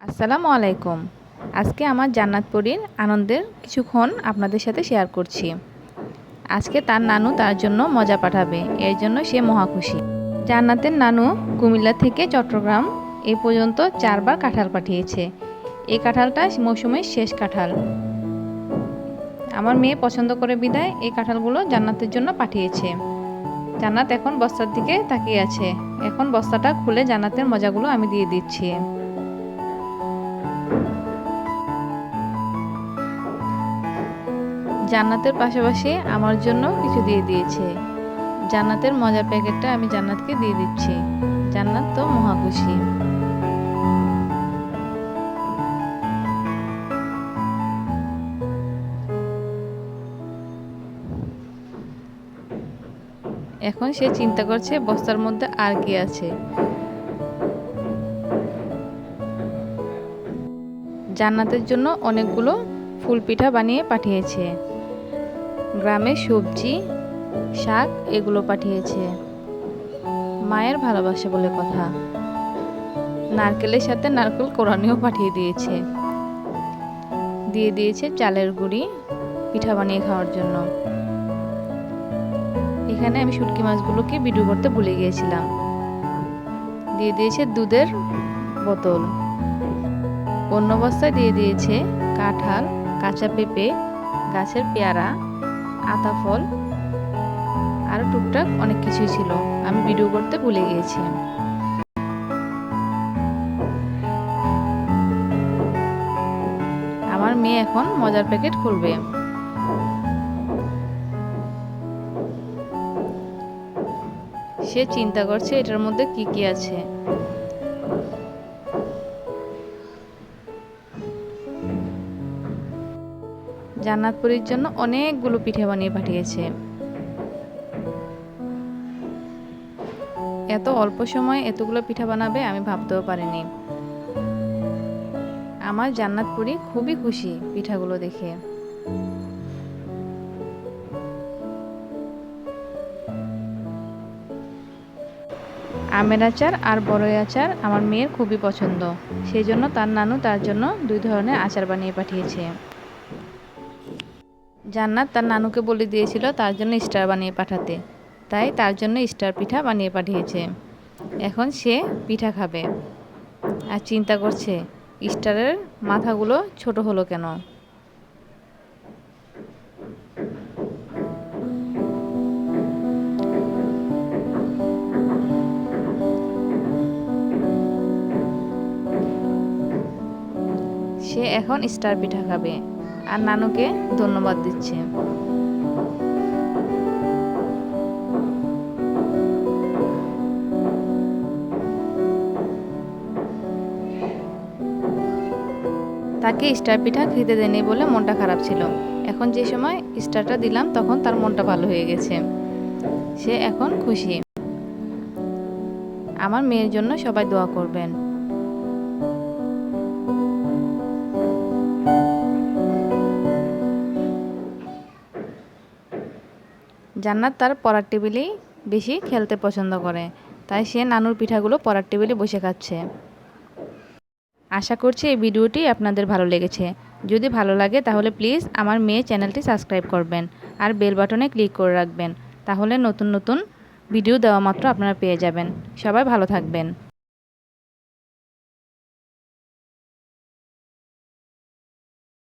আসসালামু আলাইকুম। আজকে আমার জান্নাতপুরীর আনন্দের কিছুক্ষণ আপনাদের সাথে শেয়ার করছি। আজকে তার নানু তার জন্য মজা পাঠাবে, এর জন্য সে মহা খুশি। জান্নাতের নানু কুমিল্লা থেকে চট্টগ্রাম এই পর্যন্ত চারবার কাঁঠাল পাঠিয়েছে। এই কাঁঠালটা মৌসুমের শেষ কাঁঠাল। আমার মেয়ে পছন্দ করে বিদায় এই কাঁঠালগুলো জান্নাতের জন্য পাঠিয়েছে। জান্নাত এখন বস্তার দিকে তাকিয়ে আছে। এখন বস্তাটা খুলে জান্নাতের মজাগুলো আমি দিয়ে দিচ্ছি। জান্নাতের পাশাপাশি আমার জন্য কিছু দিয়ে দিয়েছে। জান্নাতের মজার প্যাকেটটা আমি জান্নাতকে দিয়ে দিচ্ছি। জান্নাত তো মহা খুশি এখন সে চিন্তা করছে বস্তার মধ্যে আর কি আছে। জান্নাতের জন্য অনেকগুলো ফুল পিঠা বানিয়ে পাঠিয়েছে। গ্রামে সবজি, শাক এগুলো পাঠিয়েছে। মায়ের ভালোবাসা বলে কথা। নারকেলের সাথে নারকেল কোরআনিও পাঠিয়ে দিয়েছে। দিয়ে দিয়েছে চালের গুঁড়ি, পিঠা বানিয়ে খাওয়ার জন্য। এখানে আমি শুটকি মাছগুলোকে ভিডিও করতে ভুলে গিয়েছিলাম। দিয়ে দিয়েছে দুধের বোতল। অন্য বস্তায় দিয়ে দিয়েছে কাঁঠাল, কাঁচা পেঁপে, গাছের পেয়ারা আতা ফল আরও টুকটাক অনেক কিছুই ছিল। আমি ভিডিও করতে ভুলে গিয়েছি আমার মেয়ে এখন মজার প্যাকেট খুলবে। সে চিন্তা করছে এটার মধ্যে কি কি আছে। জান্নাতপুরীর জন্য অনেকগুলো পিঠে বানিয়ে পাঠিয়েছে। এত অল্প সময় এতগুলো পিঠা বানাবে আমি ভাবতেও পারিনি। আমার জান্নাতপুরি খুবই খুশি পিঠাগুলো দেখে। আমের আচার আর বড়ই আচার আমার মেয়ের খুবই পছন্দ। সেই জন্য তার নানু তার জন্য দুই ধরনের আচার বানিয়ে পাঠিয়েছে। জান্নাত তার নানুকে বলে দিয়েছিল তার জন্য স্টার বানিয়ে পাঠাতে। তাই তার জন্য স্টার পিঠা বানিয়ে পাঠিয়েছে। এখন সে পিঠা খাবে। আর চিন্তা করছে, স্টারের মাথাগুলো ছোট হলো কেন? সে এখন স্টার পিঠা খাবে। আর নানুকে ধন্যবাদ দিচ্ছে। তাকে স্টার পিঠা খেতে দেয়নি বলে মনটা খারাপ ছিল। এখন যে সময় স্টারটা দিলাম, তখন তার মনটা ভালো হয়ে গেছে। সে এখন খুশি। আমার মেয়ের জন্য সবাই দোয়া করবেন। জান্নাত তার পড়ার টেবিলেই বেশি খেলতে পছন্দ করে। তাই সে নানুর পিঠাগুলো পড়ার টেবিলে বসে খাচ্ছে। আশা করছি এই ভিডিওটি আপনাদের ভালো লেগেছে। যদি ভালো লাগে তাহলে প্লিজ আমার মেয়ে চ্যানেলটি সাবস্ক্রাইব করবেন আর বেল বাটনে ক্লিক করে রাখবেন। তাহলে নতুন নতুন ভিডিও দেওয়া মাত্র আপনারা পেয়ে যাবেন। সবাই ভালো থাকবেন।